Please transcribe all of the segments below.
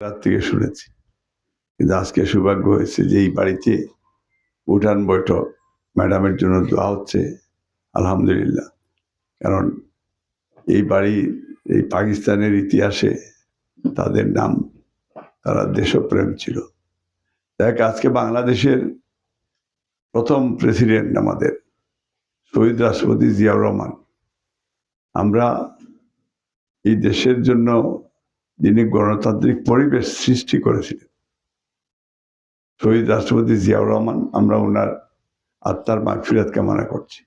রাত থেকে শুনেছি। কিন্তু আজকে সৌভাগ্য হয়েছে যে এই বাড়িতে উঠান বৈঠক ম্যাডামের জন্য দোয়া হচ্ছে, আলহামদুলিল্লাহ। কারণ এই বাড়ি, এই পাকিস্তানের ইতিহাসে তাদের নাম, তারা দেশপ্রেম ছিল। দেখ আজকে বাংলাদেশের প্রথম প্রেসিডেন্ট আমাদের, শহীদ রাষ্ট্রপতি জিয়াউর রহমান। আমরা এই দেশের জন্য যিনি গণতান্ত্রিক পরিবেশ সৃষ্টি করেছিলেন। শহীদ রাষ্ট্রপতি জিয়াউর রহমান, আমরা ওনার আত্মার মাগফিরাত কামনা করছি।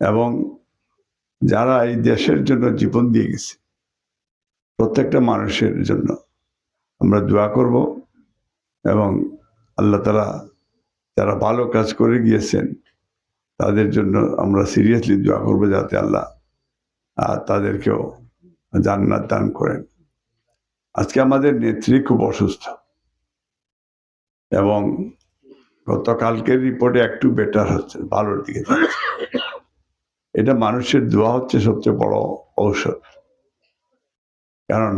এবং যারা এই দেশের জন্য জীবন দিয়ে গেছে, প্রত্যেকটা মানুষের জন্য আমরা দোয়া করব এবং আল্লাহ তালা যারা ভালো কাজ করে গিয়েছেন, তাদের জন্য আমরা সিরিয়াসলি দোয়া করব যাতে আল্লাহ তাদেরকেও জান্নাত দান করেন। আজকে আমাদের নেত্রী খুব অসুস্থ। এবং গতকালকের রিপোর্টে একটু বেটার হচ্ছে, ভালোর দিকে এটা মানুষের দোয়া হচ্ছে সবচেয়ে বড় ঔষধ। কারণ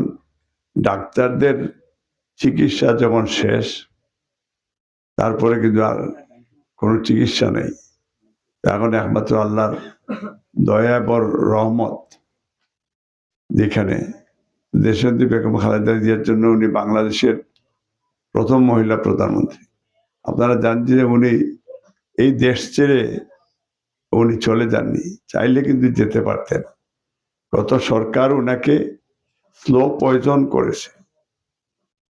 ডাক্তারদের চিকিৎসা যখন শেষ, তারপরে কিন্তু আর কোনো চিকিৎসা নেই। এখন একমাত্র আল্লাহর দয়া বর রহমত যেখানে দেশবন্দি বেগম খালেদা জিয়ার জন্য উনি বাংলাদেশের প্রথম মহিলা প্রধানমন্ত্রী। আপনারা জানেন যে উনি এই দেশ ছেড়ে উনি চলে যাননি, চাইলে কিন্তু যেতে পারতেন। গত সরকার ওনাকে স্লো পয়জন করেছে।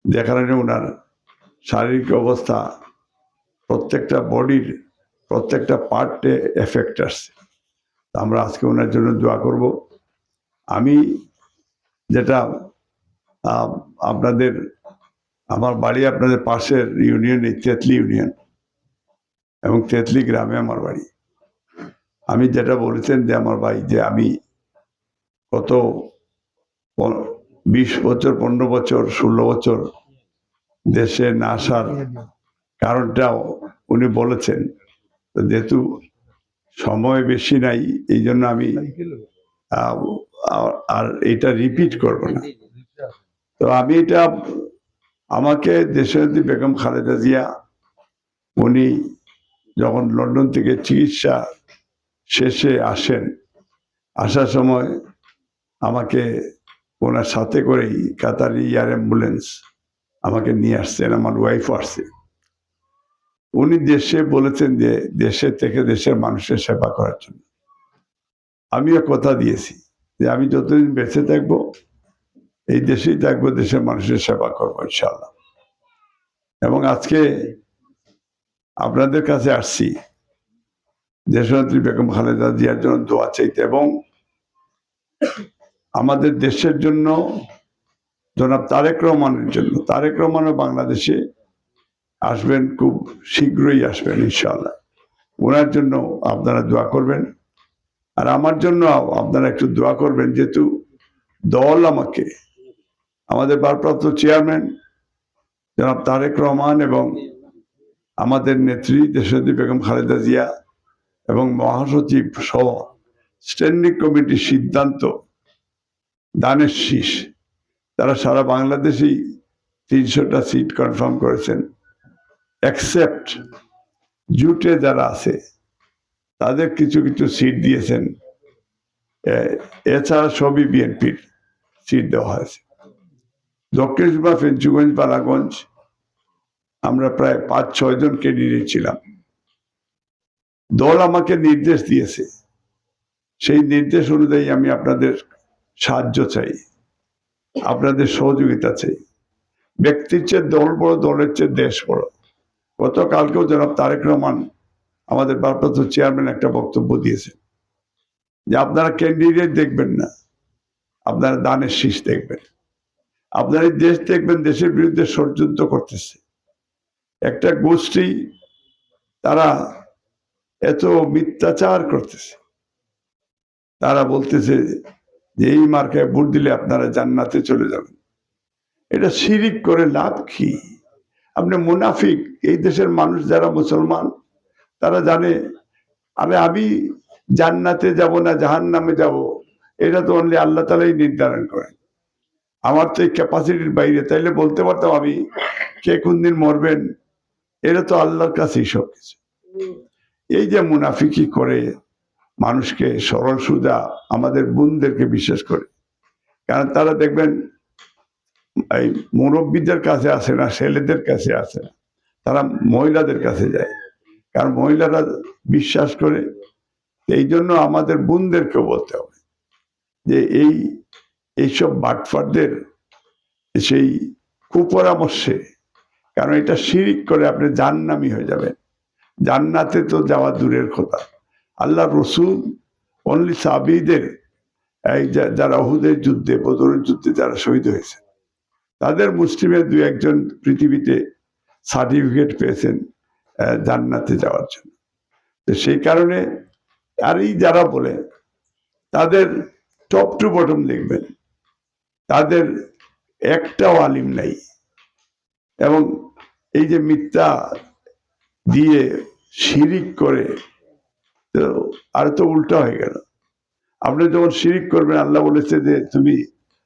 যে কারণে ওনার শারীরিক অবস্থা প্রত্যেকটা বডির প্রত্যেকটা পার্টে এফেক্ট আসছে। আমরা আজকে ওনার জন্য দোয়া করব। আমি যেটা আপনাদের, আমার বাড়ি আপনাদের পাশের ইউনিয়নে তেতলি ইউনিয়ন এবং তেতলি গ্রামে আমার বাড়ি। আমি যেটা বলেছেন যে আমার ভাই, যে আমি কত বিশ বছর, পনেরো বছর, ষোলো বছর দেশে না আসার কারণটাও উনি বলেছেন। যেহেতু সময় বেশি নাই, এই জন্য আমি আর- এটা রিপিট করব না। তো আমি এটা আমাকে দেশনেত্রী বেগম খালেদা জিয়া উনি যখন লন্ডন থেকে চিকিৎসা শেষে আসেন আসার সময় আমাকে ওনার সাথে করেই কাতারি এয়ার অ্যাম্বুলেন্স আমাকে নিয়ে আসছেন আমার ওয়াইফ আসছে। উনি দেশে বলেছেন যে দেশে থেকে দেশের মানুষের সেবা করার জন্য। আমিও কথা দিয়েছি যে আমি যতদিন বেঁচে থাকব, এই দেশেই থাকব, দেশের মানুষের সেবা করব ইনশাল্লাহ এবং আজকে আপনাদের কাছে আসছি, দেশনেত্রী বেগম খালেদা জিয়ার জন্য দোয়া চাইতে এবং আমাদের দেশের জন্য জনাব তারেক রহমানের জন্য, তারেক রহমানও বাংলাদেশে আসবেন, খুব শীঘ্রই আসবেন ইনশাল্লাহ ওনার জন্য আপনারা দোয়া করবেন। আর আমার জন্য আপনারা একটু দোয়া করবেন, যেহেতু দল আমাকে। আমাদের ভারপ্রাপ্ত চেয়ারম্যান জনাব তারেক রহমান এবং আমাদের নেত্রী দেশনেত্রী বেগম খালেদা জিয়া এবং মহাসচিব সহ স্ট্যান্ডিং কমিটির সিদ্ধান্ত দানের শীষ। তারা সারা বাংলাদেশেই তিনশোটা সিট কনফার্ম করেছেন অ্যাকসেপ্ট জুটে যারা আছে। তাদের কিছু কিছু সিট দিয়েছেন। এছাড়া সবই বিএনপির সিট দেওয়া হয়েছে। দক্ষিণ বা ফেঞ্চুগঞ্জ, বালাগঞ্জ, আমরা প্রায় পাঁচ, ছয় জন ক্যান্ডিডেট ছিলাম। দল আমাকে নির্দেশ দিয়েছে। সেই নির্দেশ অনুযায়ী আমি আপনাদের সাহায্য চাই। আপনাদের সহযোগিতা চাই। ব্যক্তির চেয়ে দল বড়, দলের চেয়ে দেশ বড়। গতকালকেও জনাব তারেক রহমান আমাদের ভারপ্রাপ্ত চেয়ারম্যান একটা বক্তব্য দিয়েছেন যে আপনারা ক্যান্ডিডেট দেখবেন না, আপনারা দানের শীষ দেখবেন। আপনারা দেশ দেখবেন, দেশের বিরুদ্ধে ষড়যন্ত্র করতেছে। একটা গোষ্ঠী, তারা এত মিথ্যাচার করতেছে। তারা বলতেছে যে এই মার্কায় ভোট দিলে আপনারা জান্নাতে চলে যাবেন। এটা শিরিক করে লাভ কি? আপনি মুনাফিক, এই দেশের মানুষ যারা মুসলমান তারা জানে, আরে আমি জান্নাতে যাব না জাহান নামে যাব। এটা তো অনলি আল্লাহ তালাই নির্ধারণ করেন। আমার তো এই ক্যাপাসিটির বাইরে। তাইলে বলতে পারতাম আমি, কে কোন দিন মরবেন, এটা তো আল্লাহর কাছেই সব কিছু এই যে মুনাফিকি করে মানুষকে সরল সুজা আমাদের বোনদেরকে বিশেষ করে, কারণ তারা দেখবেন, এই মুরব্বীদের কাছে আসে না, ছেলেদের কাছে আসে না, তারা মহিলাদের কাছে যায়। কারণ মহিলারা বিশ্বাস করে, এই জন্য আমাদের বোনদেরকে বলতে হবে যে এই, এইসব বাটফারদের সেই কুপরামর্শে, কারণ এটা শিরিক করে আপনি জান্নামি হয়ে যাবেন। জান্নাতে তো যাওয়া দূরের কথা। আল্লাহ রসুল অনলি সাবিদের এই যারা অহুদের যুদ্ধে, বদরের যুদ্ধে যারা শহীদ হয়েছে তাদের মুসলিমের দু একজন পৃথিবীতে সার্টিফিকেট পেয়েছেন। জান্নাতে যাওয়ার জন্য। তো সেই কারণে আর এই যারা বলে, তাদের টপ টু বটম দেখবেন, তাদের একটাও আলিম নাই। এবং এই যে মিথ্যা দিয়ে শিরিক করে, তো আর তো উল্টা হয়ে গেল। আপনি যখন শিরিক করবেন, আল্লাহ বলেছে যে, তুমি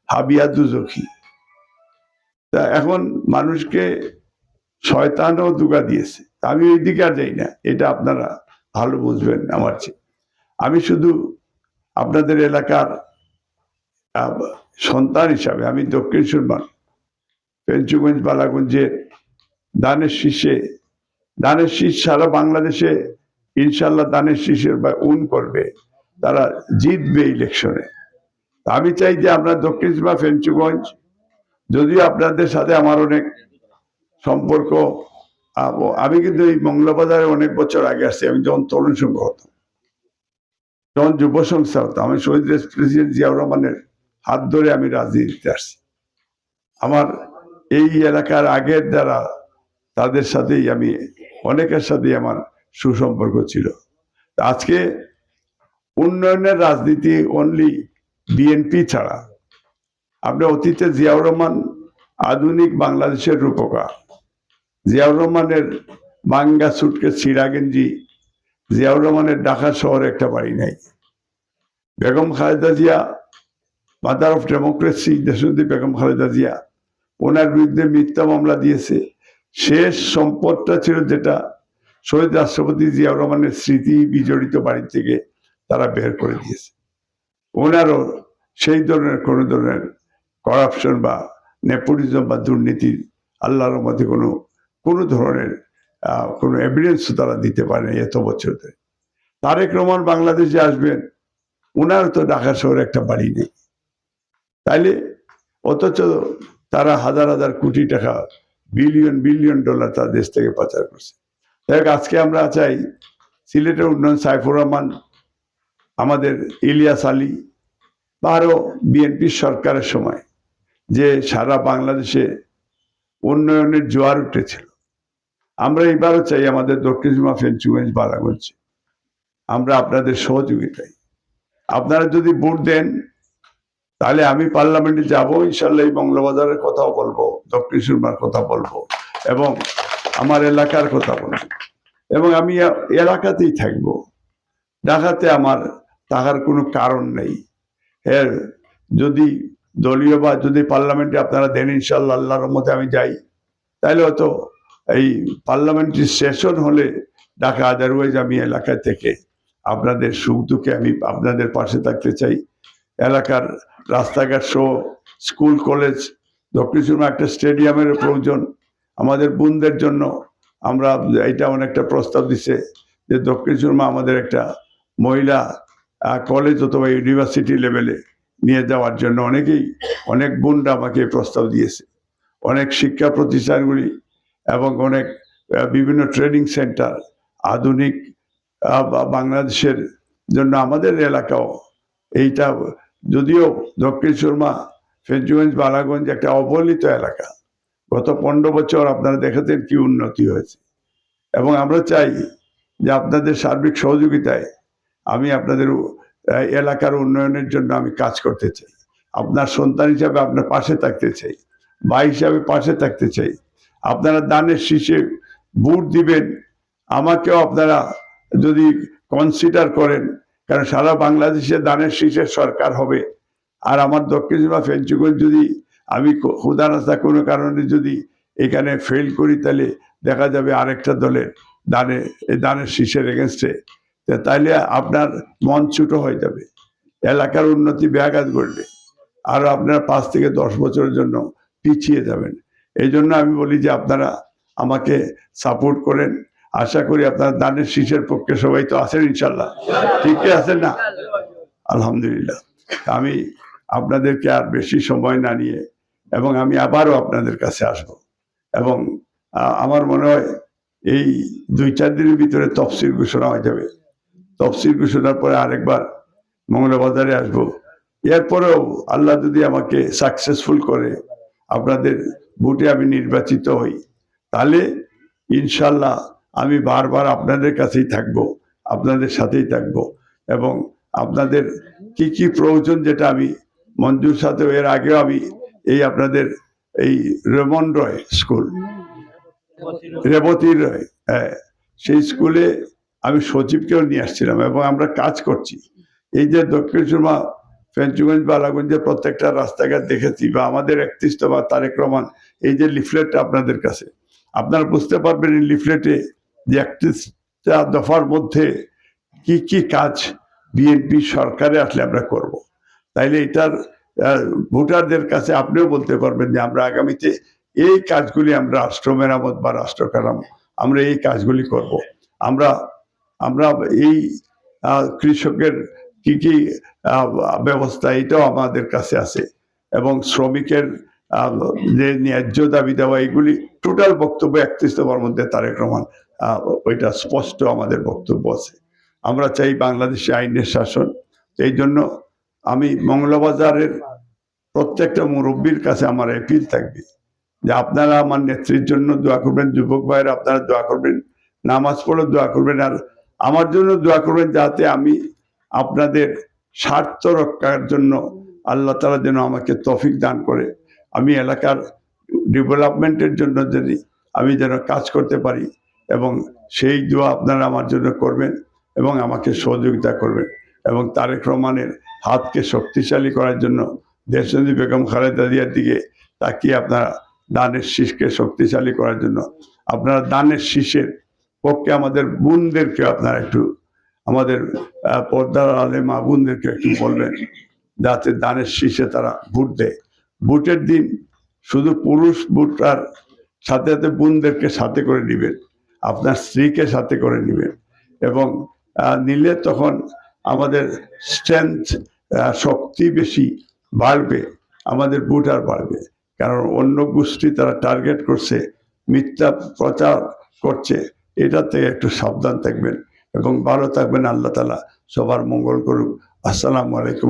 হাবিয়া দুজখি তা এখন মানুষকে শয়তানও দুগা দিয়েছে। আমি ওই দিকে আর যাই না। এটা আপনারা ভালো বুঝবেন আমার চেয়ে। আমি শুধু আপনাদের এলাকার সন্তান হিসাবে, আমি দক্ষিণ সুরমান পেঞ্চুগঞ্জ, বালাগঞ্জের দানের শীষে, দানের শীষ সারা বাংলাদেশে ইনশাল্লাহ দানের শীষের বা উন করবে, তারা জিতবে ইলেকশনে আমি চাই যে আপনার দক্ষিণ বা ফেঞ্চুগঞ্জ যদিও আপনাদের সাথে আমার অনেক সম্পর্ক আমি কিন্তু এই মঙ্গলবাজারে অনেক বছর আগে আসছি, আমি যখন তরুণ সংঘ হতাম। যখন যুব সংস্থা হতাম, আমি শহীদ প্রেসিডেন্ট জিয়াউর রহমানের হাত ধরে আমি রাজনীতিতে আসছি। আমার এই এলাকার আগের যারা, তাদের সাথেই আমি, অনেকের সাথেই আমার সুসম্পর্ক ছিল। আজকে উন্নয়নের রাজনীতি অনলি বিএনপি ছাড়া। আপনি অতীতে জিয়াউর রহমান আধুনিক বাংলাদেশের রূপকার। জিয়াউর রহমানের মাঙ্গা সুটকে ছিড়াগেঞ্জি জিয়াউর রহমানের ঢাকা শহরে একটা বাড়ি নাই। Begum Khaleda Zia mother of democracy দেশদ্দী Begum Khaleda Zia, ওনার বিরুদ্ধে মিথ্যা মামলা দিয়েছে। শেষ সম্পদটা ছিল যেটা শহীদ রাষ্ট্রপতি জিয়াউর রহমানের স্মৃতি বিজড়িত বাড়ি থেকে তারা বের করে দিয়েছে। ওনারও সেই ধরনের, কোনো ধরনের করাপশন বা নেপোটিজম বা দুর্নীতির আল্লাহর মধ্যে কোনো কোনো ধরনের কোনো এভিডেন্স তারা দিতে পারে এত বছর ধরে তারেক রহমান বাংলাদেশে আসবেন ওনার তো ঢাকা শহরে একটা বাড়ি নেই। তাইলে অথচ তারা হাজার হাজার কোটি টাকা বিলিয়ন বিলিয়ন ডলার তার দেশ থেকে পাচার করছে। দেখ আজকে আমরা চাই, সিলেটের উন্নয়ন সাইফুর রহমান, আমাদের ইলিয়াস আলী, বা আরও বিএনপির সরকারের সময়, যে সারা বাংলাদেশে উন্নয়নের জোয়ার উঠেছিল। আমরা এবারও চাই আমাদের দক্ষিণ সীমা ফেঞ্চুগঞ্জ বালাগঞ্জ আমরা আপনাদের সহযোগিতাই আপনারা যদি ভোট দেন, তাহলে আমি পার্লামেন্টে যাব, ইনশাল্লাহ এই মঙ্গলবাজারের কথাও বলব, দক্ষিণ সুরমার কথা বলব, এবং আমার এলাকার কথা বলব, এবং আমি এলাকাতেই থাকব। ঢাকাতে আমার থাকার কোনো কারণ নেই। এর যদি দলীয় বা যদি পার্লামেন্টে আপনারা দেন, ইনশাল্লাহ আল্লাহর মধ্যে আমি যাই। তাহলে হয়তো এই পার্লামেন্টারি সেশন হলে ঢাকা আদারওয়াইজ আমি এলাকা থেকে আপনাদের সুখ দুঃখে আমি আপনাদের পাশে থাকতে চাই। এলাকার রাস্তাঘাট সহ স্কুল, কলেজ দক্ষিণ একটা স্টেডিয়ামের প্রয়োজন। আমাদের বোনদের জন্য আমরা এটা অনেকটা প্রস্তাব দিছে যে দক্ষিণ সুরমা আমাদের একটা মহিলা কলেজ অথবা ইউনিভার্সিটি লেভেলে নিয়ে যাওয়ার জন্য অনেকেই, অনেক বোনরা আমাকে প্রস্তাব দিয়েছে। অনেক শিক্ষা প্রতিষ্ঠানগুলি এবং অনেক বিভিন্ন ট্রেনিং সেন্টার আধুনিক বাংলাদেশের জন্য আমাদের এলাকাও এইটা, যদিও দক্ষিণ সুরমা, ফেঞ্চুগঞ্জ, বালাগঞ্জ একটা অবহেলিত এলাকা। গত পনেরো বছর আপনারা দেখেছেন কি উন্নতি হয়েছে। এবং আমরা চাই যে আপনাদের সার্বিক সহযোগিতায় আমি আপনাদের এলাকার উন্নয়নের জন্য আমি কাজ করতে চাই। আপনার সন্তান হিসাবে আপনার পাশে থাকতে চাই। ভাই হিসাবে পাশে থাকতে চাই। আপনারা দানের শীষে বুট দিবেন, আমাকেও আপনারা যদি কনসিডার করেন, কারণ সারা বাংলাদেশে দানের শীষের সরকার হবে। আর আমার দক্ষিণ সীমা ফেঞ্চুগঞ্জ যদি আমি হুদানাস্তা কোনো কারণে যদি এখানে ফেল করি, তাহলে দেখা যাবে আরেকটা দলের দানে, দানের শীষের এগেনস্টে তাইলে আপনার মন ছুটো হয়ে যাবে। এলাকার উন্নতি ব্যাঘাত ঘটবে। আর আপনার পাঁচ থেকে দশ বছরের জন্য পিছিয়ে যাবেন। এই জন্য আমি বলি যে আপনারা আমাকে সাপোর্ট করেন। আশা করি আপনারা দানের শীষের পক্ষে সবাই তো আছেন ইনশাল্লাহ। ঠিকই আছেন না? আলহামদুলিল্লাহ। আমি আপনাদেরকে আর বেশি সময় না নিয়ে এবং আমি আবারও আপনাদের কাছে আসব। এবং আমার মনে হয় এই দুই চার দিনের ভিতরে তফসিল ঘোষণা হয়ে যাবে। তফসিল ঘোষণার পরে আরেকবার মঙ্গলবাজারে আসব। এরপরেও আল্লাহ যদি আমাকে সাকসেসফুল করে, আপনাদের ভোটে আমি নির্বাচিত হই। তাহলে ইনশাল্লাহ আমি বারবার আপনাদের কাছেই থাকব, আপনাদের সাথেই থাকব এবং আপনাদের কি কি প্রয়োজন যেটা আমি মঞ্জুর সাথে এর আগেও আমি এই আপনাদের এই রেমন রয় স্কুল, রেবতী রয় হ্যাঁ সেই স্কুলে আমি সচিবকেও নিয়ে আসছিলাম এবং আমরা কাজ করছি। এই যে দক্ষিণ সুরমা ফেঞ্চুগঞ্জ বালাগঞ্জের প্রত্যেকটা রাস্তাঘাট দেখেছি, বা আমাদের একত্রিশ বা তারেক রহমান, এই যে লিফলেটটা আপনাদের কাছে আপনারা বুঝতে পারবেন এই লিফলেটে যে একত্রিশটা দফার মধ্যে কি কি কাজ বিএনপি সরকারে আসলে আমরা করব। তাইলে এটার ভোটারদের কাছে আপনিও বলতে পারবেন যে আমরা আগামীতে এই কাজগুলি আমরা রাষ্ট্র মেরামত বা রাষ্ট্র কারাম আমরা এই কাজগুলি করব। আমরা আমরা এই কৃষকের কি কি ব্যবস্থা এটাও আমাদের কাছে আছে। এবং শ্রমিকের যে ন্যায্য দাবি দেওয়া, এগুলি টোটাল বক্তব্য একত্রিশ দফার মধ্যে তারেক রহমান ওইটা স্পষ্ট আমাদের বক্তব্য আছে। আমরা চাই বাংলাদেশে আইনের শাসন। এই জন্য আমি মঙ্গলবাজারের প্রত্যেকটা মুরব্বীর কাছে আমার অ্যাপিল থাকবে যে আপনারা আমার নেত্রীর জন্য দোয়া করবেন, যুবক ভাইয়ের আপনারা দোয়া করবেন, নামাজ পড়ে দোয়া করবেন, আর আমার জন্য দোয়া করবেন যাতে আমি আপনাদের স্বার্থ রক্ষার জন্য আল্লাহ তালা যেন আমাকে তফিক দান করে। আমি এলাকার ডেভেলপমেন্টের জন্য যদি আমি যেন কাজ করতে পারি এবং সেই দোয়া আপনারা আমার জন্য করবেন এবং আমাকে সহযোগিতা করবেন এবং তারেক রহমানের হাতকে শক্তিশালী করার জন্য দেশনদী বেগম খালেদা জিয়ার দিকে তাকিয়ে আপনারা দানের শীষকে শক্তিশালী করার জন্য। আপনারা দানের শীষের পক্ষে আমাদের বোনদেরকে আপনারা একটু আমাদের পর্দার আলে মা বোনদেরকে একটু বলবেন, যাতে দানের শীষে তারা ভোট দেয়। ভোটের দিন শুধু পুরুষ ভোটার সাথে সাথে বোনদেরকে সাথে করে নেবেন, আপনার স্ত্রীকে সাথে করে নেবেন এবং নিলে তখন আমাদের স্ট্রেংথ শক্তি বেশি বাড়বে, আমাদের ভোটার বাড়বে। কারণ অন্য গোষ্ঠী তারা টার্গেট করছে, মিথ্যা প্রচার করছে এটা থেকে একটু সাবধান থাকবেন। এবং ভালো থাকবেন আল্লাহ তালা সবার মঙ্গল করুক। আসসালামু আলাইকুম।